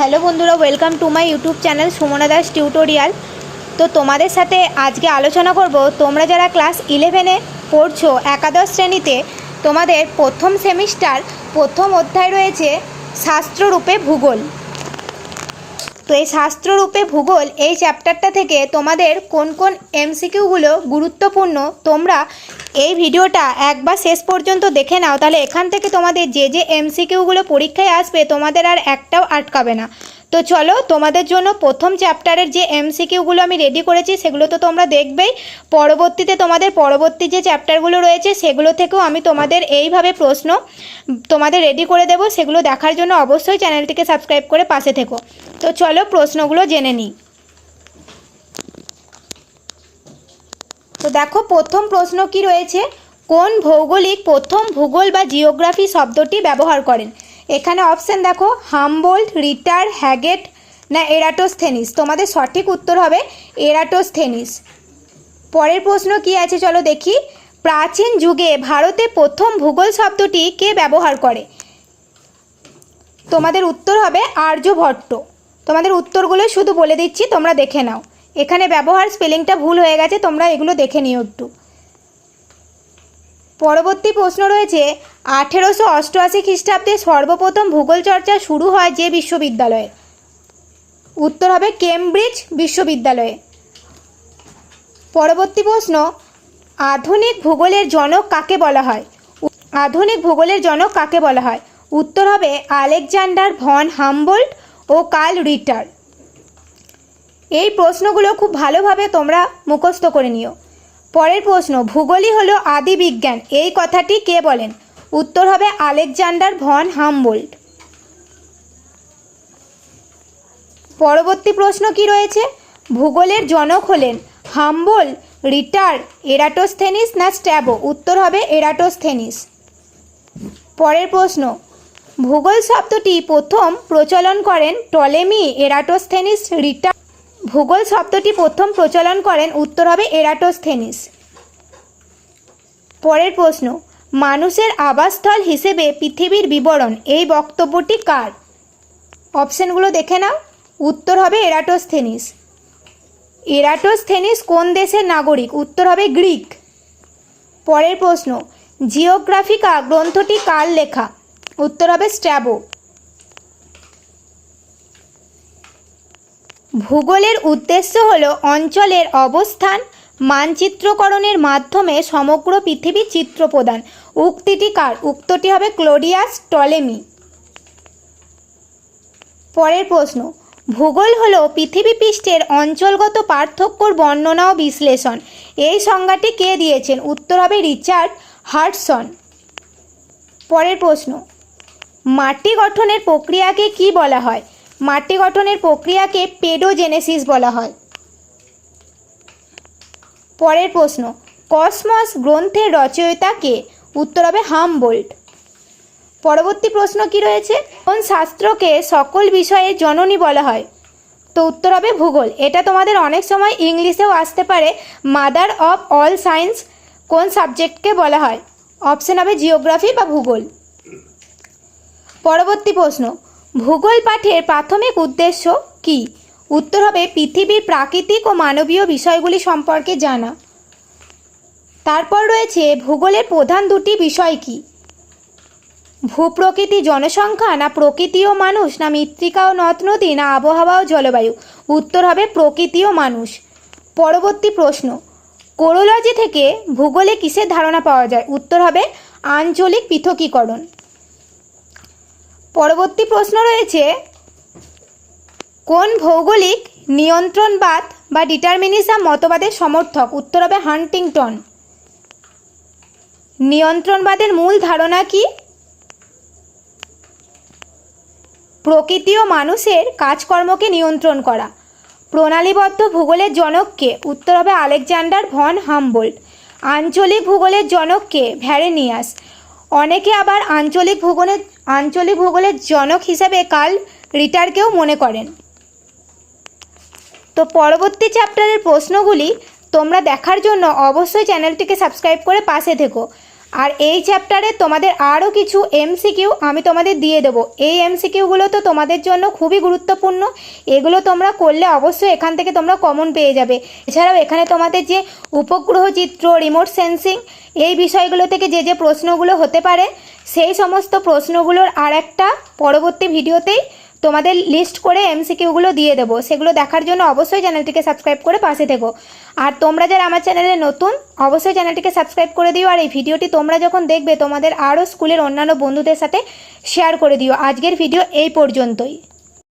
Hello বন্ধুরা welcome to my YouTube channel Sumana Das tutorial তো তোমাদের সাথে আজকে আলোচনা করব, তোমরা যারা ক্লাস ইলেভেনে পড়ছো একাদশ শ্রেণীতে, তোমাদের প্রথম সেমিস্টার প্রথম অধ্যায় রয়েছে শাস্ত্ররূপে ভূগোল। তো এই শাস্ত্ররূপে ভূগোল এই চ্যাপ্টারটা থেকে তোমাদের কোন কোন এমসিকিউগুলো গুরুত্বপূর্ণ, তোমরা এই ভিডিওটা একবার শেষ পর্যন্ত দেখে নাও। তাহলে এখান থেকে তোমাদের যে যে এমসিকিউগুলো পরীক্ষায় আসবে, তোমাদের আর একটাও আটকাবে না। তো চলো, তোমাদের জন্য প্রথম চ্যাপ্টারের যে এমসিকিউগুলো আমি রেডি করেছি, সেগুলো তো তোমরা দেখবেই। পরবর্তীতে তোমাদের পরবর্তী যে চ্যাপ্টারগুলো রয়েছে, সেগুলো থেকেও আমি তোমাদের এইভাবে প্রশ্ন তোমাদের রেডি করে দেবো। সেগুলো দেখার জন্য অবশ্যই চ্যানেলটিকে সাবস্ক্রাইব করে পাশে থেকো। তো চলো প্রশ্নগুলো জেনে নিই। তো দেখো, প্রথম প্রশ্ন কি রয়েছে? কোন ভৌগোলিক প্রথম ভূগোল বা জিওগ্রাফি শব্দটি ব্যবহার করেন? এখানে অপশন দেখো, হামবোল্ট, রিটার, হ্যাগেট, না এরাটোস্থেনিস। তোমাদের সঠিক উত্তর হবে এরাটোস্থেনিস। পরের প্রশ্ন কি আছে চলো দেখি। প্রাচীন যুগে ভারতে প্রথম ভূগোল শব্দটি কে ব্যবহার করে? তোমাদের উত্তর হবে আর্যভট্ট। তোমাদের উত্তরগুলো শুধু বলে দিচ্ছি, তোমরা দেখে নাও। এখানে ব্যবহার স্পেলিংটা ভুল হয়ে গেছে, তোমরা এগুলো দেখে নিও একটু। পরবর্তী প্রশ্ন রয়েছে, আঠেরোশো অষ্টআশি খ্রিস্টাব্দে সর্বপ্রথম ভূগোল চর্চা শুরু হয় যে বিশ্ববিদ্যালয়ে? উত্তর হবে কেমব্রিজ বিশ্ববিদ্যালয়ে। পরবর্তী প্রশ্ন, আধুনিক ভূগোলের জনক কাকে বলা হয়? আধুনিক ভূগোলের জনক কাকে বলা হয়? উত্তর হবে আলেকজান্ডার ভন হামবোল্ট ও কার্ল রিটার এই প্রশ্নগুলো খুব ভালোভাবে তোমরা মুখস্থ করে নিও। পরের প্রশ্ন, ভূগোলই হলো আদি বিজ্ঞান। এই কথাটি কে বলেন? উত্তর হবে আলেকজান্ডার ভন হামবোল্ট। পরবর্তী প্রশ্ন কি রয়েছে? ভূগোলের জনক হলেন হাম্বল রিটার এরাটোস্থেনিস না স্ট্যাবো? উত্তর হবে এরাটোস্থেনিস। পরের প্রশ্ন ভূগোল শব্দটি প্রথম প্রচলন করেন টলেমি এরাটোস্থেনিস রিটা ভূগোল শব্দটি প্রথম প্রচলন করেন উত্তর হবে এরাটোস্থেনিস। পরের প্রশ্ন, মানুষের আবাসস্থল হিসেবে পৃথিবীর বিবরণ এই বক্তব্যটি কার? অপশানগুলো দেখে নাও, উত্তর হবে এরাটোস্থেনিস। এরাটোস্থেনিস কোন দেশের নাগরিক? উত্তর হবে গ্রিক। পরের প্রশ্ন, জিওগ্রাফিকা গ্রন্থটি কার লেখা? উত্তর হবে স্ট্যাবো। ভূগোলের উদ্দেশ্য হল অঞ্চলের অবস্থান, মানচিত্রকরণের মাধ্যমে সমগ্র পৃথিবীর চিত্র প্রদান। উক্তিটি কার? উক্তটি হবে ক্লোডিয়াস টলেমি। পরের প্রশ্ন, ভূগোল হল পৃথিবী পৃষ্ঠের অঞ্চলগত পার্থক্যর বর্ণনা ও বিশ্লেষণ। এই সংজ্ঞাটি কে দিয়েছেন? উত্তর হবে রিচার্ড হার্টসন। পরের প্রশ্ন মাটি গঠনের প্রক্রিয়াকে কি বলা হয়? মাটি গঠনের প্রক্রিয়াকে পেডোজেনেসিস বলা হয়। পরের প্রশ্ন, কসমস গ্রন্থের রচয়িতা কে? উত্তর হবে হামবোল্ট। পরবর্তী প্রশ্ন কি রয়েছে? কোন শাস্ত্রকে সকল বিষয়ের জননী বলা হয়? তো উত্তর হবে ভূগোল। এটা তোমাদের অনেক সময় ইংলিশেও আসতে পারে। মাদার অফ অল সায়েন্স কোন সাবজেক্টকে বলা হয়? অপশন হবে জিওগ্রাফি বা ভূগোল। পরবর্তী প্রশ্ন, ভূগোল পাঠের প্রাথমিক উদ্দেশ্য কি? উত্তর হবে পৃথিবীর প্রাকৃতিক ও মানবীয় বিষয়গুলি সম্পর্কে জানা। তারপর রয়েছে ভূগোলের প্রধান দুটি বিষয় কি? ভূপ্রকৃতি জনসংখ্যা না প্রকৃতি ও মানুষ, না মৃত্তিকা ও নদ নদী, না আবহাওয়া ও জলবায়ু? উত্তর হবে প্রকৃতি ও মানুষ। পরবর্তী প্রশ্ন, কোরোলজি থেকে ভূগোলে কিসের ধারণা পাওয়া যায়? উত্তর হবে আঞ্চলিক পৃথকীকরণ। পরবর্তী প্রশ্ন রয়েছে, কোন ভৌগোলিক নিয়ন্ত্রণবাদ বা ডিটারমিনিজম মতবাদের সমর্থক? উত্তর হবে হান্টিংটন। নিয়ন্ত্রণবাদের মূল ধারণা কি? প্রকৃতি ও মানুষের কাজকর্মকে নিয়ন্ত্রণ করা। প্রণালীবদ্ধ ভূগোলের জনককে? উত্তর হবে আলেকজান্ডার ভন হামবোল্ট। আঞ্চলিক ভূগোলের জনককে ভ্যারেনিয়াস। অনেকে আবার আঞ্চলিক ভূগোলের আঞ্চলিক ভূগোলের জনক হিসাবে কাল রিটারকেও মনে করেন। তো পরবর্তী চ্যাপ্টারের প্রশ্নগুলি তোমরা দেখার জন্য অবশ্যই চ্যানেলটিকে সাবস্ক্রাইব করে পাশে থেকো। আর এই চ্যাপ্টারে তোমাদের আরও কিছু এমসিকিউ আমি তোমাদের দিয়ে দেবো। এই এমসিকিউগুলো তো তোমাদের জন্য খুবই গুরুত্বপূর্ণ। এগুলো তোমরা করলে অবশ্যই এখান থেকে তোমরা কমন পেয়ে যাবে। এছাড়াও এখানে তোমাদের যে উপগ্রহ চিত্র রিমোট সেন্সিং এই বিষয়গুলো থেকে যে যে প্রশ্নগুলো হতে পারে, সেই সমস্ত প্রশ্নগুলোর আর একটা পরবর্তী ভিডিওতেই তোমাদের লিস্ট করে এমসিকিউগুলো দিয়ে দেবো। সেগুলো দেখার জন্য অবশ্যই চ্যানেলটিকে সাবস্ক্রাইব করে পাশে থেকো। আর তোমরা যারা আমার চ্যানেলে নতুন, অবশ্যই চ্যানেলটিকে সাবস্ক্রাইব করে দিও। আর এই ভিডিওটি তোমরা যখন দেখবে, তোমাদের আরও স্কুলের অন্যান্য বন্ধুদের সাথে শেয়ার করে দিও। আজকের ভিডিও এই পর্যন্তই।